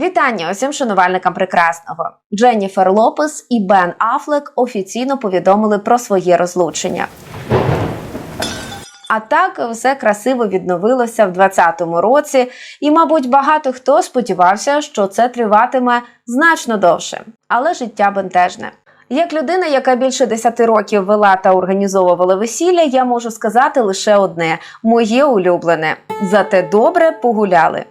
Вітання усім шанувальникам прекрасного. Дженніфер Лопес і Бен Афлек офіційно повідомили про своє розлучення. А так все красиво відновилося в 2020 році, і, мабуть, багато хто сподівався, що це триватиме значно довше, але життя бентежне. Як людина, яка більше 10 років вела та організовувала весілля, я можу сказати лише одне: моє улюблене. Зате добре погуляли.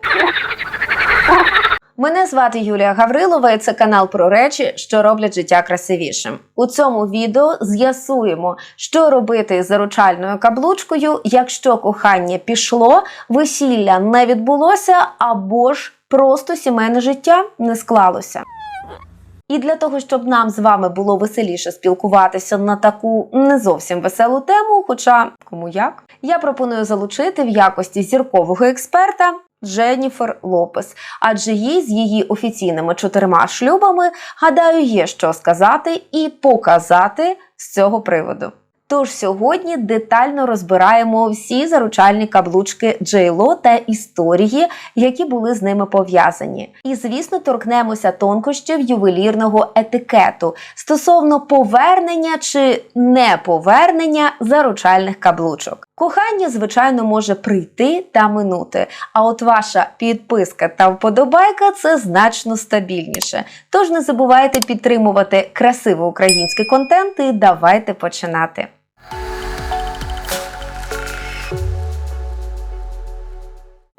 Мене звати Юлія Гаврилова, і це канал про речі, що роблять життя красивішим. У цьому відео з'ясуємо, що робити з заручальною каблучкою, якщо кохання пішло, весілля не відбулося, або ж просто сімейне життя не склалося. І для того, щоб нам з вами було веселіше спілкуватися на таку не зовсім веселу тему, хоча кому як, я пропоную залучити в якості зіркового експерта Дженніфер Лопес, адже їй з її офіційними чотирма шлюбами, гадаю, є що сказати і показати з цього приводу. Тож сьогодні детально розбираємо всі заручальні каблучки Джейло та історії, які були з ними пов'язані. І, звісно, торкнемося тонкощів ювелірного етикету стосовно повернення чи неповернення заручальних каблучок. Кохання, звичайно, може прийти та минути. А от ваша підписка та вподобайка це значно стабільніше. Тож не забувайте підтримувати красивий український контент і давайте починати.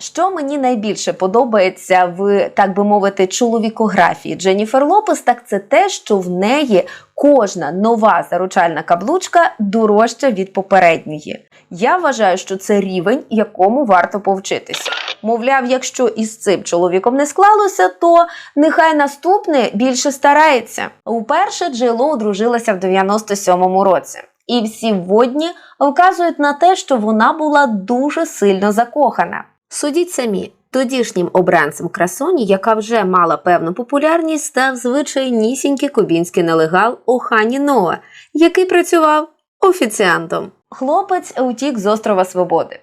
Що мені найбільше подобається в так би мовити чоловікографії Дженніфер Лопес, так це те, що в неї кожна нова заручальна каблучка дорожча від попередньої. Я вважаю, що це рівень, якому варто повчитися. Мовляв, якщо із цим чоловіком не склалося, то нехай наступний більше старається. Уперше Джейло одружилася в 97-му році. І всі водні вказують на те, що вона була дуже сильно закохана. Судіть самі, тодішнім обранцем красоні, яка вже мала певну популярність, став звичайнісінький кубінський нелегал Охані Ноа, який працював офіціантом. Хлопець утік з острова Свободи.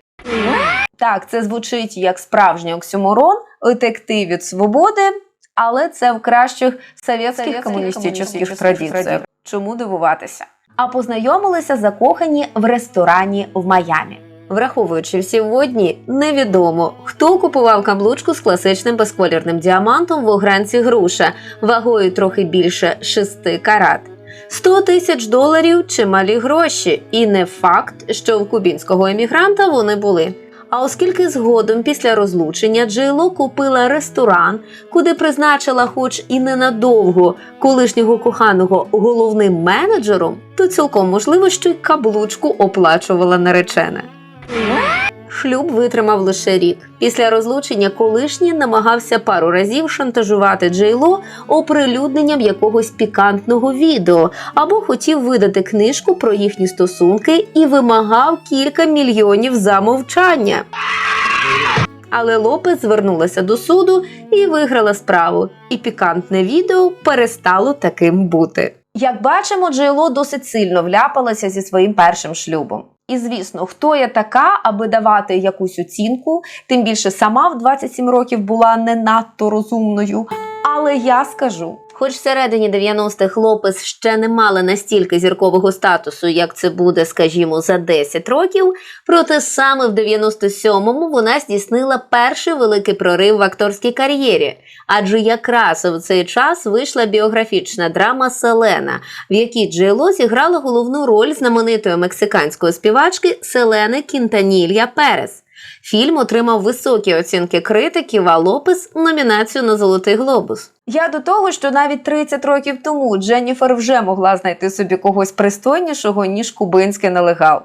Так, це звучить як справжній оксюморон, утекти від свободи, але це в кращих совєтських комуністичних традиціях. Чому дивуватися? А познайомилися закохані в ресторані в Майамі. Враховуючи всі водні, невідомо, хто купував каблучку з класичним безколірним діамантом в огранці груша вагою трохи більше 6 карат. 100 тисяч доларів чималі гроші, і не факт, що в кубінського емігранта вони були. А оскільки згодом після розлучення Джило купила ресторан, куди призначила, хоч і ненадовго, колишнього коханого головним менеджером, то цілком можливо, що й каблучку оплачувала наречена. Шлюб витримав лише рік. Після розлучення колишній намагався пару разів шантажувати Джейло оприлюдненням якогось пікантного відео або хотів видати книжку про їхні стосунки і вимагав кілька мільйонів за мовчання. Але Лопес звернулася до суду і виграла справу. І пікантне відео перестало таким бути. Як бачимо, Джейло досить сильно вляпалася зі своїм першим шлюбом. І звісно, хто я така, аби давати якусь оцінку, тим більше сама в 27 років була не надто розумною. Але я скажу. Хоч всередині 90-х Лопес ще не мала настільки зіркового статусу, як це буде, скажімо, за 10 років, проте саме в 97-му вона здійснила перший великий прорив в акторській кар'єрі, адже якраз в цей час вийшла біографічна драма Селена, в якій Джейло зіграла головну роль знаменитої мексиканської співачки Селени Кінтанілья Перес. Фільм отримав високі оцінки критиків, а Лопес номінацію на Золотий глобус. Я до того, що навіть 30 років тому Дженніфер вже могла знайти собі когось пристойнішого, ніж кубинський нелегал.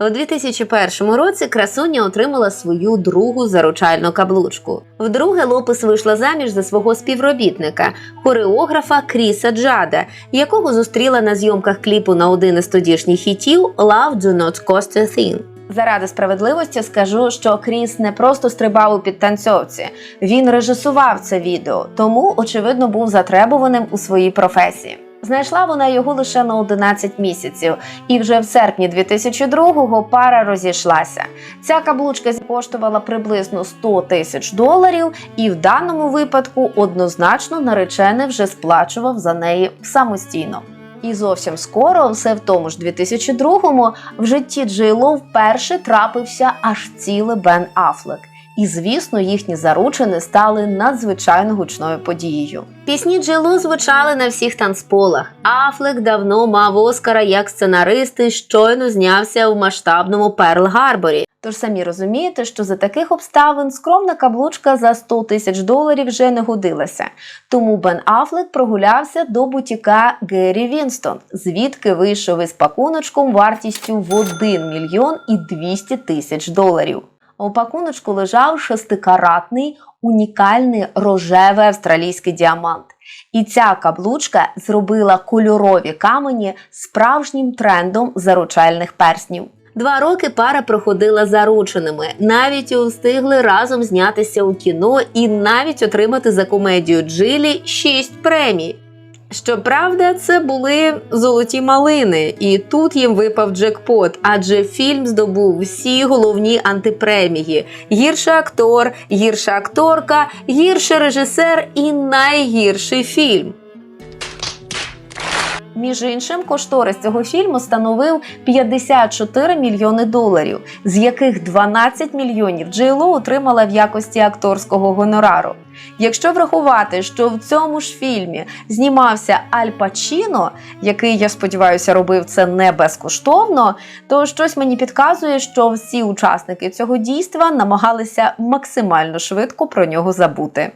У 2001 році красуня отримала свою другу заручальну каблучку. Вдруге Лопес вийшла заміж за свого співробітника, хореографа Кріса Джада, якого зустріла на зйомках кліпу на один із тодішніх хітів Love Do Not Cost a Thing. Заради справедливості скажу, що Кріс не просто стрибав у підтанцьовці, він режисував це відео, тому очевидно був затребуваним у своїй професії. Знайшла вона його лише на 11 місяців, і вже в серпні 2002-го пара розійшлася. Ця каблучка коштувала приблизно 100 тисяч доларів, і в даному випадку однозначно наречений вже сплачував за неї самостійно. І зовсім скоро, все в тому ж 2002-му, в житті Джейло вперше трапився аж цілий Бен Афлек. І звісно, їхні заручини стали надзвичайно гучною подією. Пісні Джейло звучали на всіх танцполах. Афлек давно мав Оскара як сценарист і щойно знявся в масштабному Перл Гарборі. Тож самі розумієте, що за таких обставин скромна каблучка за 100 тисяч доларів вже не годилася. Тому Бен Афлек прогулявся до бутіка Геррі Вінстон, звідки вийшов із пакуночком вартістю в 1 мільйон і 200 тисяч доларів. У пакуночку лежав шестикаратний унікальний рожевий австралійський діамант. І ця каблучка зробила кольорові камені справжнім трендом заручальних перснів. Два роки пара проходила зарученими, навіть і встигли разом знятися у кіно і навіть отримати за комедію Джилі шість премій. Щоправда, це були золоті малини, і тут їм випав джекпот, адже фільм здобув всі головні антипремії: гірший актор, гірша акторка, гірший режисер і найгірший фільм. Між іншим, кошторис цього фільму становив 54 мільйони доларів, з яких 12 мільйонів Джейло отримала в якості акторського гонорару. Якщо врахувати, що в цьому ж фільмі знімався Аль Пачіно, який, я сподіваюся, робив це не безкоштовно, то щось мені підказує, що всі учасники цього дійства намагалися максимально швидко про нього забути.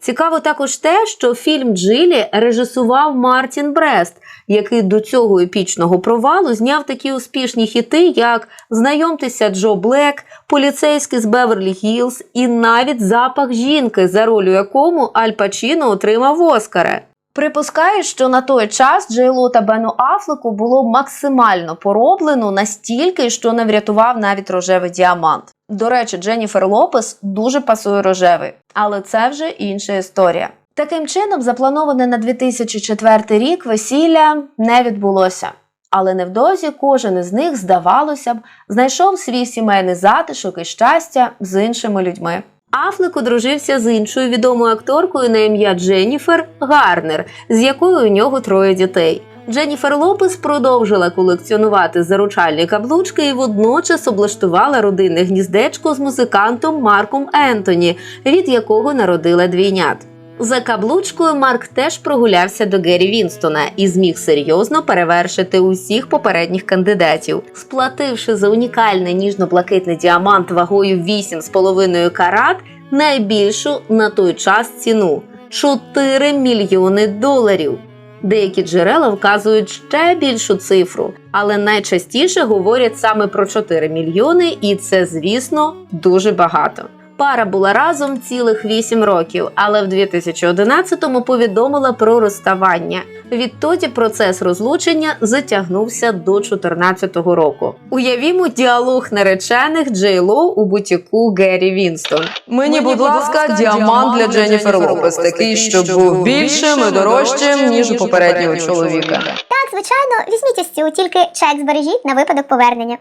Цікаво також те, що фільм Джилі режисував Мартін Брест, який до цього епічного провалу зняв такі успішні хіти, як Знайомтеся Джо Блек, Поліцейський з Беверлі Гілз і навіть запах жінки, за роль у якому Аль Пачіно отримав Оскара. Припускаю, що на той час Джейло та Бену Афлеку було максимально пороблено настільки, що не врятував навіть рожевий діамант. До речі, Дженніфер Лопес дуже пасує рожевий, але це вже інша історія. Таким чином, заплановане на 2004 рік весілля не відбулося. Але невдовзі кожен із них, здавалося б, знайшов свій сімейний затишок і щастя з іншими людьми. Афлек одружився з іншою відомою акторкою на ім'я Дженніфер Гарнер, з якою у нього троє дітей. Дженніфер Лопес продовжила колекціонувати заручальні каблучки і водночас облаштувала родинне гніздечко з музикантом Марком Ентоні, від якого народила двійнят. За каблучкою Марк теж прогулявся до Гері Вінстона і зміг серйозно перевершити усіх попередніх кандидатів, сплативши за унікальний ніжно-блакитний діамант вагою 8,5 карат найбільшу на той час ціну 4 мільйони доларів. Деякі джерела вказують ще більшу цифру, але найчастіше говорять саме про 4 мільйони, і це, звісно, дуже багато. Пара була разом цілих 8 років, але в 2011-му повідомила про розставання. Відтоді процес розлучення затягнувся до 2014 року. Уявімо діалог наречених Джейло у бутіку Геррі Вінстон. Мені, будь ласка, діамант для Дженніфер Лопес, такий, щоб був більшим і дорожчим, ніж у попереднього чоловіка. Так, звичайно, візьміть ось цю, тільки чек збережіть на випадок повернення.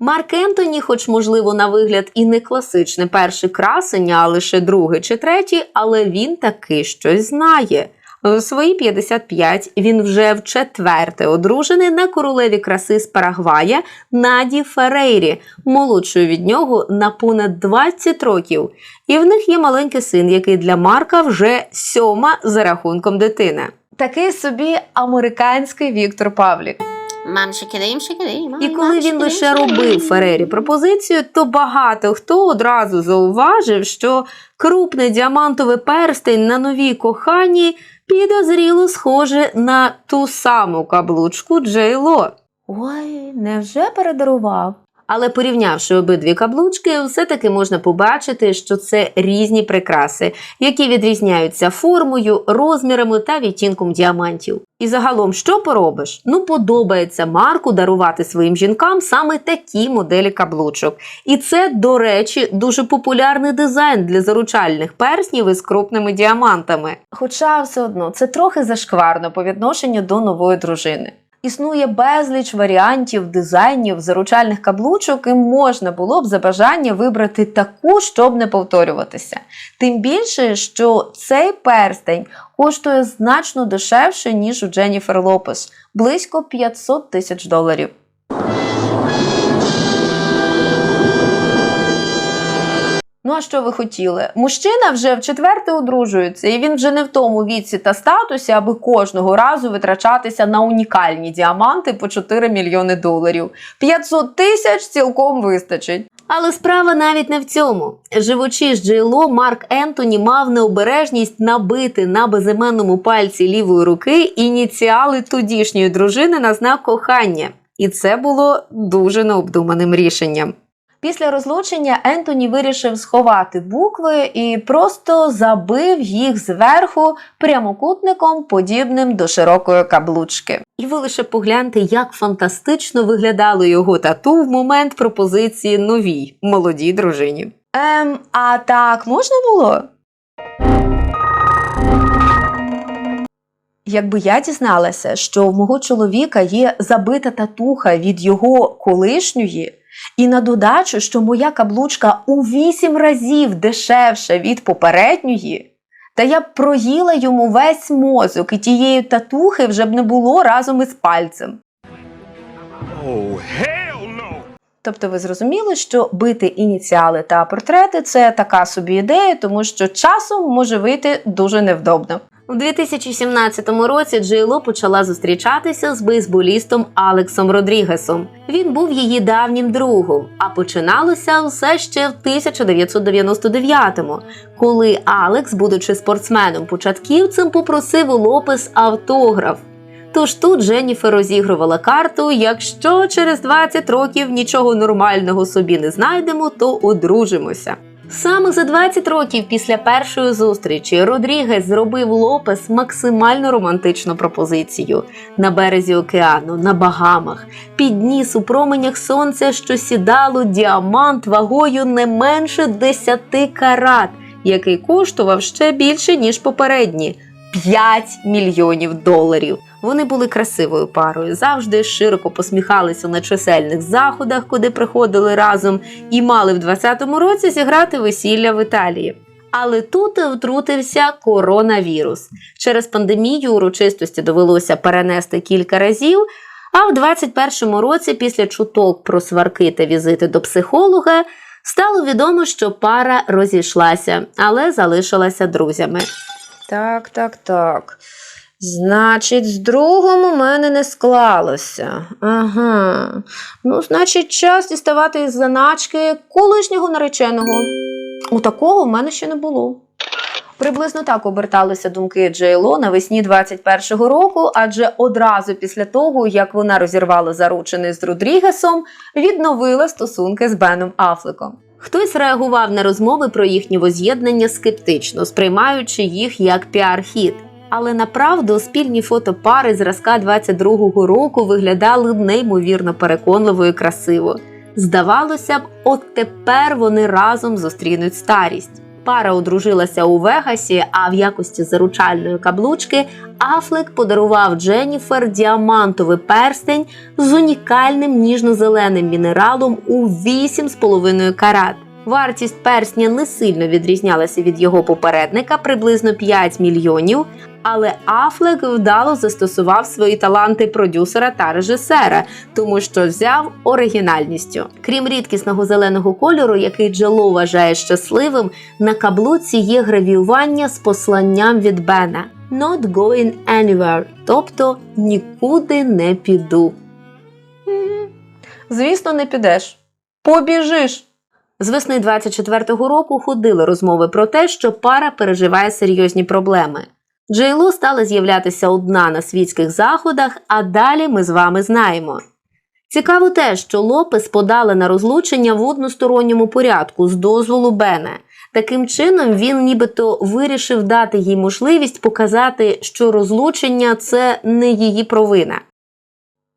Марк Ентоні, хоч можливо на вигляд і не класичне перше красення, а лише другий чи третій, але він таки щось знає. В свої 55 він вже в четверте одружений на королеві краси з Парагвая Наді Ферейрі, молодшою від нього на понад 20 років. І в них є маленький син, який для Марка вже сьома за рахунком дитина. Такий собі американський Віктор Павлік. Мам, шикидим, шикидим. І коли він лише робив Ферері пропозицію, то багато хто одразу зауважив, що крупний діамантовий перстень на новій коханні підозріло схоже на ту саму каблучку Джейло. Ой, невже передарував? Але порівнявши обидві каблучки, все-таки можна побачити, що це різні прикраси, які відрізняються формою, розмірами та відтінком діамантів. І загалом, що поробиш? Ну, подобається Марку дарувати своїм жінкам саме такі моделі каблучок. І це, до речі, дуже популярний дизайн для заручальних перснів із крупними діамантами. Хоча все одно це трохи зашкварно по відношенню до нової дружини. Існує безліч варіантів дизайнів заручальних каблучок, і можна було б за бажання вибрати таку, щоб не повторюватися. Тим більше, що цей перстень коштує значно дешевше, ніж у Дженніфер Лопес близько 500 тисяч доларів. Ну а що ви хотіли? Мужчина вже в четверте одружується, і він вже не в тому віці та статусі, аби кожного разу витрачатися на унікальні діаманти по 4 мільйони доларів. 500 тисяч цілком вистачить. Але справа навіть не в цьому. Живучи з Джейло, Марк Ентоні мав необережність набити на безіменному пальці лівої руки ініціали тодішньої дружини на знак кохання. І це було дуже необдуманим рішенням. Після розлучення Ентоні вирішив сховати букви і просто забив їх зверху прямокутником, подібним до широкої каблучки. І ви лише погляньте, як фантастично виглядало його тату в момент пропозиції новій молодій дружині. Ем, а так можна було? Якби я дізналася, що в мого чоловіка є забита татуха від його колишньої, і на додачу, що моя каблучка у вісім разів дешевша від попередньої, та я б проїла йому весь мозок, і тієї татухи вже б не було разом із пальцем. Oh, hell no! Тобто ви зрозуміли, що бити ініціали та портрети це така собі ідея, тому що часом може вийти дуже невдобно. У 2017 році Джейло почала зустрічатися з бейсболістом Алексом Родрігесом. Він був її давнім другом, а починалося все ще в 1999-му, коли Алекс, будучи спортсменом-початківцем, попросив у Лопес автограф. Тож тут Дженніфер розігрувала карту: якщо через 20 років нічого нормального собі не знайдемо, то одружимося. Саме за 20 років після першої зустрічі Родрігес зробив Лопес максимально романтичну пропозицію. На березі океану, на Багамах, підніс у променях сонця, що сідало діамант вагою не менше 10 карат, який коштував ще більше ніж попередні 5 мільйонів доларів. Вони були красивою парою, завжди широко посміхалися на чисельних заходах, куди приходили разом, і мали в 20-му році зіграти весілля в Італії. Але тут втрутився коронавірус. Через пандемію урочистості довелося перенести кілька разів. А в 21-му році, після чуток про сварки та візити до психолога, стало відомо, що пара розійшлася, але залишилася друзями. Так, так, так. Значить, з другом у мене не склалося. Ага. Ну, значить, час діставати із заначки колишнього нареченого. У такого в мене ще не було. Приблизно так оберталися думки Джейло навесні 21-го року, адже одразу після того, як вона розірвала заручений з Родрігесом, відновила стосунки з Беном Афлеком. Хтось реагував на розмови про їхнє воз'єднання скептично, сприймаючи їх як піар-хід. Але направду спільні фото пари зразка 22-го року виглядали неймовірно переконливо і красиво. Здавалося б, от тепер вони разом зустрінуть старість. Пара одружилася у Вегасі, а в якості заручальної каблучки Афлек подарував Дженніфер діамантовий перстень з унікальним ніжно-зеленим мінералом у 8,5 карат. Вартість персня не сильно відрізнялася від його попередника приблизно 5 мільйонів. Але Афлек вдало застосував свої таланти продюсера та режисера, тому що взяв оригінальністю. Крім рідкісного зеленого кольору, який Джело вважає щасливим, на каблуці є гравіювання з посланням від Бена «Not going anywhere», тобто нікуди не піду. Звісно, не підеш. Побіжиш. З весни 24-го року ходили розмови про те, що пара переживає серйозні проблеми. Джейло стала з'являтися одна на світських заходах, а далі ми з вами знаємо. Цікаво те, що Лопес подали на розлучення в односторонньому порядку з дозволу Бене. Таким чином, він нібито вирішив дати їй можливість показати, що розлучення це не її провина.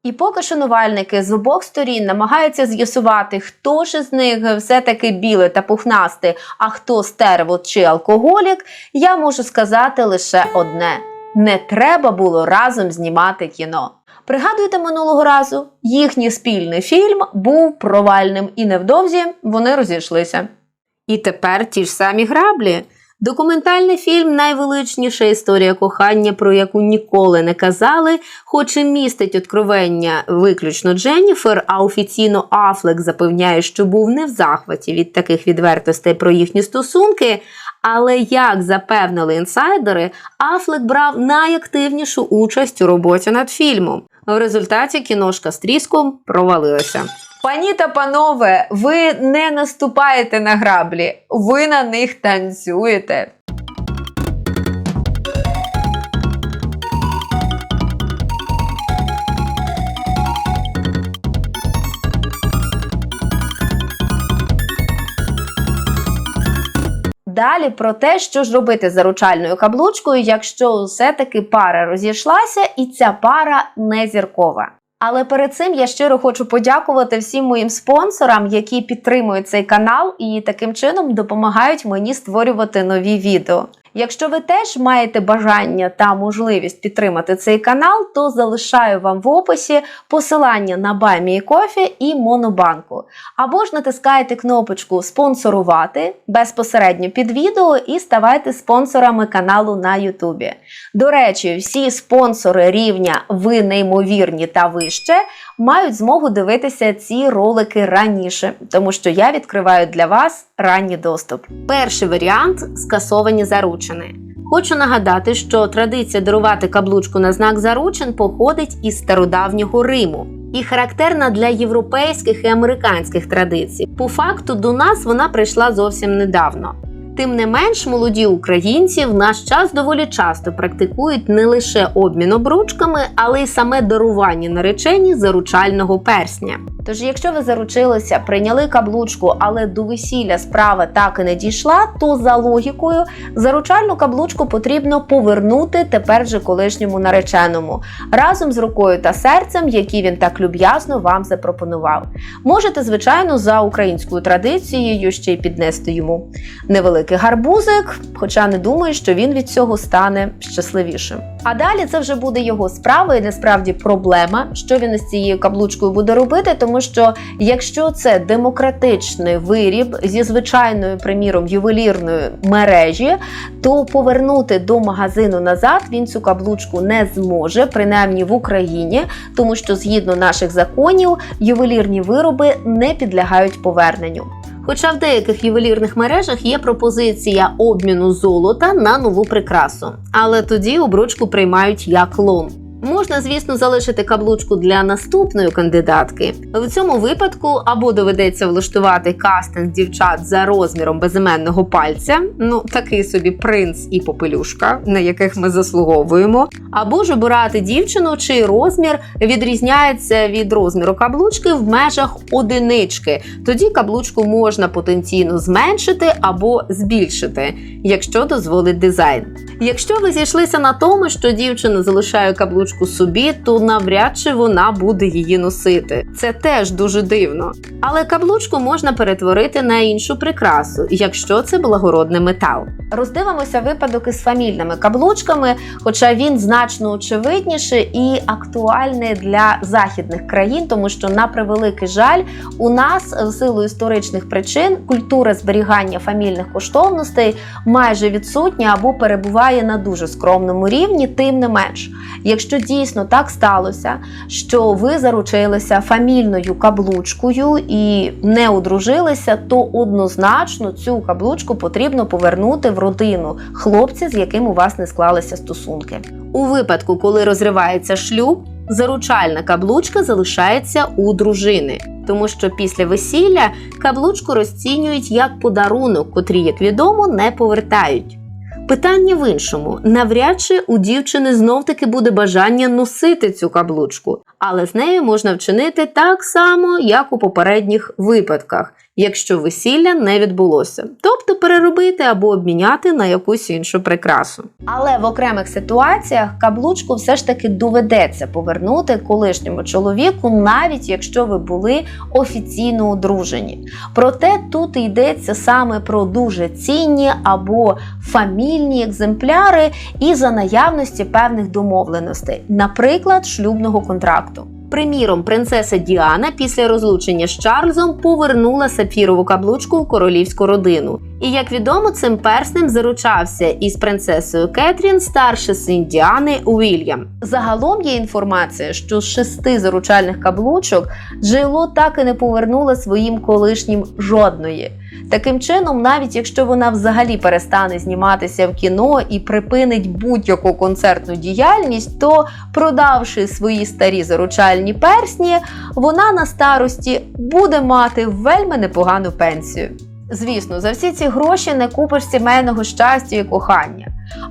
І поки шанувальники з обох сторін намагаються з'ясувати, хто ж із них все-таки біле та пухнасте, а хто стервот чи алкоголік, я можу сказати лише одне: не треба було разом знімати кіно. Пригадуєте минулого разу, їхній спільний фільм був провальним, і невдовзі вони розійшлися. І тепер ті ж самі граблі. Документальний фільм Найвеличніша історія кохання, про яку ніколи не казали, хоч і містить откровення виключно Дженніфер, а офіційно Афлек запевняє, що був не в захваті від таких відвертостей про їхні стосунки. Але як запевнили інсайдери, Афлек брав найактивнішу участь у роботі над фільмом. В результаті кіношка з тріском провалилася. Пані та панове, ви не наступаєте на граблі, ви на них танцюєте. Далі про те, що ж робити з заручальною каблучкою, якщо все-таки пара розійшлася і ця пара не зіркова. Але перед цим я щиро хочу подякувати всім моїм спонсорам, які підтримують цей канал і таким чином допомагають мені створювати нові відео. Якщо ви теж маєте бажання та можливість підтримати цей канал, то залишаю вам в описі посилання на Кофі і Монобанку. Або ж натискайте кнопочку Спонсорувати безпосередньо під відео і ставайте спонсорами каналу на Ютубі. До речі, всі спонсори рівня Ви неймовірні та вище мають змогу дивитися ці ролики раніше, тому що я відкриваю для вас ранній доступ. Перший варіант скасовані заручини. Хочу нагадати, що традиція дарувати каблучку на знак заручин походить із стародавнього Риму і характерна для європейських і американських традицій. По факту до нас вона прийшла зовсім недавно. Тим не менш, молоді українці в наш час доволі часто практикують не лише обмін обручками, але й саме дарування наречені заручального персня. Тож, якщо ви заручилися, прийняли каблучку, але до весілля справа так і не дійшла, то за логікою заручальну каблучку потрібно повернути тепер же колишньому нареченому разом з рукою та серцем, які він так люб'язно вам запропонував. Можете, звичайно, за українською традицією ще й піднести йому невеликий гарбузик, хоча не думаю, що він від цього стане щасливішим. А далі це вже буде його справа, і насправді проблема, що він із цією каблучкою буде робити, тому що якщо це демократичний виріб зі звичайною, приміром, ювелірної мережі, то повернути до магазину назад він цю каблучку не зможе, принаймні в Україні, тому що згідно наших законів ювелірні вироби не підлягають поверненню. Хоча в деяких ювелірних мережах є пропозиція обміну золота на нову прикрасу, але тоді обручку приймають як лом. Можна, звісно, залишити каблучку для наступної кандидатки. В цьому випадку або доведеться влаштувати кастинг дівчат за розміром безіменного пальця, ну такий собі принц і попелюшка, на яких ми заслуговуємо, або ж обирати дівчину, чий розмір відрізняється від розміру каблучки в межах одинички. Тоді каблучку можна потенційно зменшити або збільшити, якщо дозволить дизайн. Якщо ви зійшлися на тому, що дівчина залишає каблучку собі, то навряд чи вона буде її носити. Це теж дуже дивно. Але каблучку можна перетворити на іншу прикрасу, якщо це благородний метал. Роздивимося випадок із фамільними каблучками, хоча він значно очевидніший і актуальний для західних країн, тому що, на превеликий жаль, у нас в силу історичних причин культура зберігання фамільних коштовностей майже відсутня або перебуває на дуже скромному рівні, тим не менш. Якщо дійсно так сталося, що ви заручилися фамільною каблучкою і не одружилися, то однозначно цю каблучку потрібно повернути в родину хлопця, з яким у вас не склалися стосунки. У випадку, коли розривається шлюб, заручальна каблучка залишається у дружини, тому що після весілля каблучку розцінюють як подарунок, котрі, як відомо, не повертають. Питання в іншому: навряд чи у дівчини знов таки буде бажання носити цю каблучку, але з нею можна вчинити так само, як у попередніх випадках, якщо весілля не відбулося, тобто переробити або обміняти на якусь іншу прикрасу. Але в окремих ситуаціях каблучку все ж таки доведеться повернути колишньому чоловіку, навіть якщо ви були офіційно одружені. Проте тут йдеться саме про дуже цінні або фамільні екземпляри і за наявності певних домовленостей, наприклад, шлюбного контракту. Приміром, принцеса Діана після розлучення з Чарльзом повернула сапфірову каблучку у королівську родину. І як відомо, цим перснем заручався із принцесою Кетрін старший син Діани Уільям. Загалом є інформація, що з шести заручальних каблучок Джейло так і не повернула своїм колишнім жодної. Таким чином, навіть якщо вона взагалі перестане зніматися в кіно і припинить будь-яку концертну діяльність, то продавши свої старі заручальні персні, вона на старості буде мати вельми непогану пенсію. Звісно, за всі ці гроші не купиш сімейного щастя і кохання.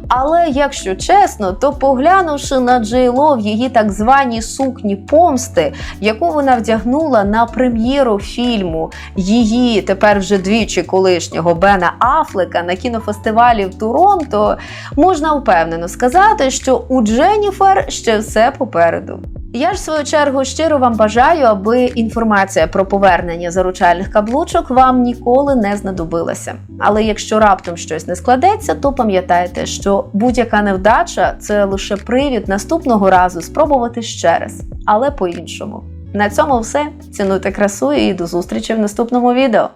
Але якщо чесно, то поглянувши на Джейло в її так званій сукні помсти, яку вона вдягнула на прем'єру фільму її тепер вже двічі колишнього Бена Афлека на кінофестивалі в Торонто, можна впевнено сказати, що у Дженніфер ще все попереду. Я ж в свою чергу щиро вам бажаю, аби інформація про повернення заручальних каблучок вам ніколи не знадобилася. Але якщо раптом щось не складеться, то пам'ятайте, що будь-яка невдача це лише привід наступного разу спробувати ще раз, але по-іншому. На цьому все. Цінуйте красу і до зустрічі в наступному відео.